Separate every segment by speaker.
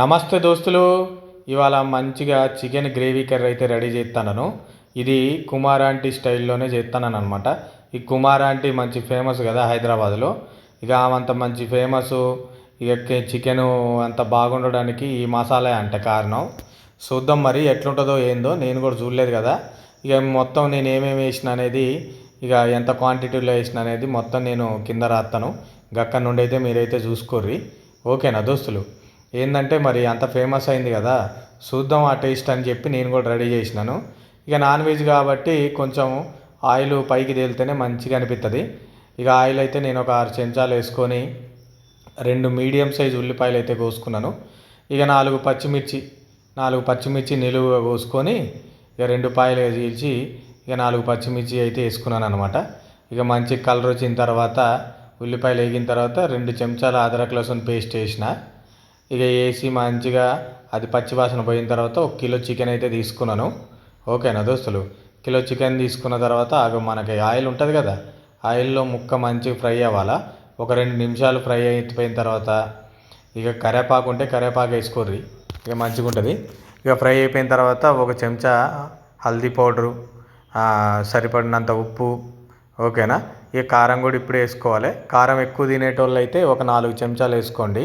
Speaker 1: నమస్తే దోస్తులు. ఇవాళ మంచిగా చికెన్ గ్రేవీ కర్రీ అయితే రెడీ చేస్తాను ఇది కుమార్ ఆంటీ స్టైల్లోనే చేస్తాను అనమాట ఈ కుమార్ ఆంటీ మంచి ఫేమస్ కదా హైదరాబాద్లో. ఇక అంత మంచి ఫేమస్. ఇక చికెన్ అంత బాగుండడానికి ఈ మసాలా అంట కారణం. చూద్దాం మరి ఎట్లుంటుందో ఏందో. నేను కూడా చూడలేదు కదా. ఇక మొత్తం నేను ఏమేమి వేసిన అనేది ఇక ఎంత క్వాంటిటీలో వేసిన అనేది మొత్తం నేను కింద రాస్తాను గక్క నుండి అయితే మీరైతే చూసుకోర్రి. ఓకేనా దోస్తులు? ఏంటంటే మరి అంత ఫేమస్ అయింది కదా చూద్దాం ఆ టేస్ట్ అని చెప్పి నేను కూడా రెడీ చేసినాను. ఇక నాన్ వెజ్ కాబట్టి కొంచెం ఆయిల్ పైకి తేలితేనే మంచిగా అనిపిస్తుంది ఇక ఆయిల్ అయితే నేను ఒక ఆరు చెంచాలు వేసుకొని రెండు మీడియం సైజ్ ఉల్లిపాయలు అయితే కోసుకున్నాను. ఇక నాలుగు పచ్చిమిర్చి నాలుగు పచ్చిమిర్చి నిలువుగా కోసుకొని ఇక రెండు పాయలు చీల్చి ఇక నాలుగు పచ్చిమిర్చి అయితే వేసుకున్నాను అనమాట ఇక మంచి కలర్ వచ్చిన తర్వాత ఉల్లిపాయలు వేగిన తర్వాత రెండు చెంచాల అదరక లసన్ పేస్ట్ వేసిన. ఇక వేసి మంచిగా అది పచ్చి వాసన పోయిన తర్వాత ఒక కిలో చికెన్ అయితే తీసుకున్నాను. ఓకేనా దోస్తులు? కిలో చికెన్ తీసుకున్న తర్వాత అగ మనకి ఆయిల్ ఉంటుంది కదా ఆయిల్లో ముక్క మంచిగా ఫ్రై అవ్వాలా? ఒక రెండు నిమిషాలు ఫ్రై అయిపోయిన తర్వాత ఇక కరేపాకు ఉంటే కరేపాకు వేసుకోర్రి. ఇక మంచిగా ఉంటుంది. ఇక ఫ్రై అయిపోయిన తర్వాత ఒక చెంచా హల్దీ పౌడరు సరిపడినంత ఉప్పు ఓకేనా? ఇక కారం కూడా ఇప్పుడు వేసుకోవాలి. కారం ఎక్కువ తినేటోళ్ళు అయితే ఒక నాలుగు చెంచాలు వేసుకోండి.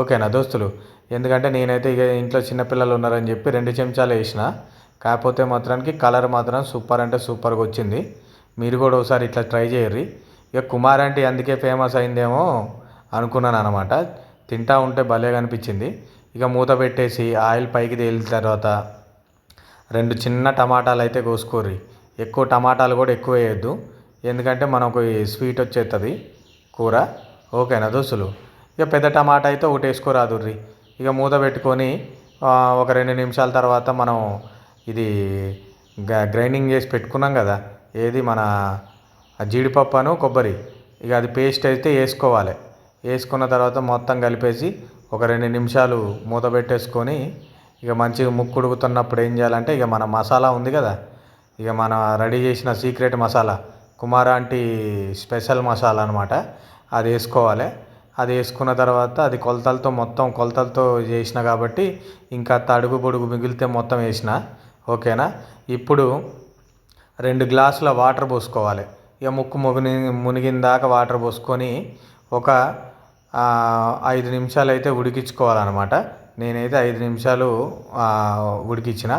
Speaker 1: ఓకేనా దోస్తులు. ఎందుకంటే నేనైతే ఇక ఇంట్లో చిన్నపిల్లలు ఉన్నారని చెప్పి రెండు చెంచాలు వేసిన. కాకపోతే మాత్రానికి కలర్ మాత్రం సూపర్ అంటే సూపర్గా వచ్చింది. మీరు కూడా ఒకసారి ఇట్లా ట్రై చేయర్రి. ఇక కుమార్ అంటే అందుకే ఫేమస్ అయిందేమో అనుకున్నాను అనమాట తింటా ఉంటే భలే కనిపించింది ఇక మూత పెట్టేసి ఆయిల్ పైకి తేలిన తర్వాత రెండు చిన్న టమాటాలు అయితే కోసుకోర్రి. ఎక్కువ టమాటాలు కూడా ఎక్కువ వేయద్దు. ఎందుకంటే మనకు స్వీట్ వచ్చేస్తుంది కూర. ఓకేనా దోస్తులు. ఇక పెద్ద టమాటా అయితే ఒకటి వేసుకోరాదుర్రి ఇక మూత పెట్టుకొని ఒక రెండు నిమిషాల తర్వాత మనం ఇది గ్రైండింగ్ చేసి పెట్టుకున్నాం కదా ఏది మన జీడిపప్పు అను కొబ్బరి. ఇక అది పేస్ట్ అయితే వేసుకోవాలి. వేసుకున్న తర్వాత మొత్తం కలిపేసి ఒక రెండు నిమిషాలు మూత పెట్టేసుకొని ఇక మంచిగా ముక్కు ఉడుకుతున్నప్పుడు ఏం చేయాలంటే ఇక మన మసాలా ఉంది కదా ఇక మన రెడీ చేసిన సీక్రెట్ మసాలా కుమారాంటి స్పెషల్ మసాలా అనమాట అది వేసుకోవాలి. అది వేసుకున్న తర్వాత అది కొలతలతో మొత్తం కొలతలతో చేసిన కాబట్టి ఇంకా తడుగు పొడుగు మిగిలితే మొత్తం వేసిన. ఓకేనా? ఇప్పుడు రెండు గ్లాసుల వాటర్ పోసుకోవాలి. ఇక ముక్కు ముగిని మునిగిన దాకా వాటర్ పోసుకొని ఒక ఐదు నిమిషాలు అయితే ఉడికించుకోవాలన్నమాట. నేనైతే ఐదు నిమిషాలు ఉడికించిన.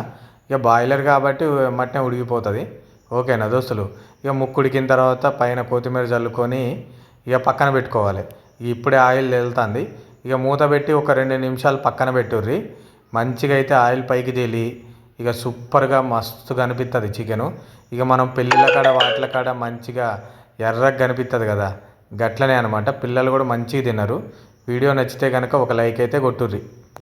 Speaker 1: ఇక బాయిలర్ కాబట్టి మట్టినే ఉడికిపోతుంది. ఓకేనా దోస్తులు? ఇక ముక్కు ఉడికిన తర్వాత పైన కొత్తిమీర చల్లుకొని ఇక పక్కన పెట్టుకోవాలి. ఇప్పుడే ఆయిల్ వెళ్తుంది ఇక మూత పెట్టి ఒక రెండు నిమిషాలు పక్కన పెట్టుర్రి. మంచిగా అయితే ఆయిల్ పైకి తేలి ఇక సూపర్గా మస్తుగా కనిపిస్తుంది చికెను ఇక మనం పెళ్ళిళ్ళ కాడ వాటిల కాడ మంచిగా ఎర్రగా కనిపిస్తుంది కదా. గట్లనే అనమాట పిల్లలు కూడా మంచిగా తిన్నారు వీడియో నచ్చితే కనుక ఒక లైక్ అయితే కొట్టుర్రి.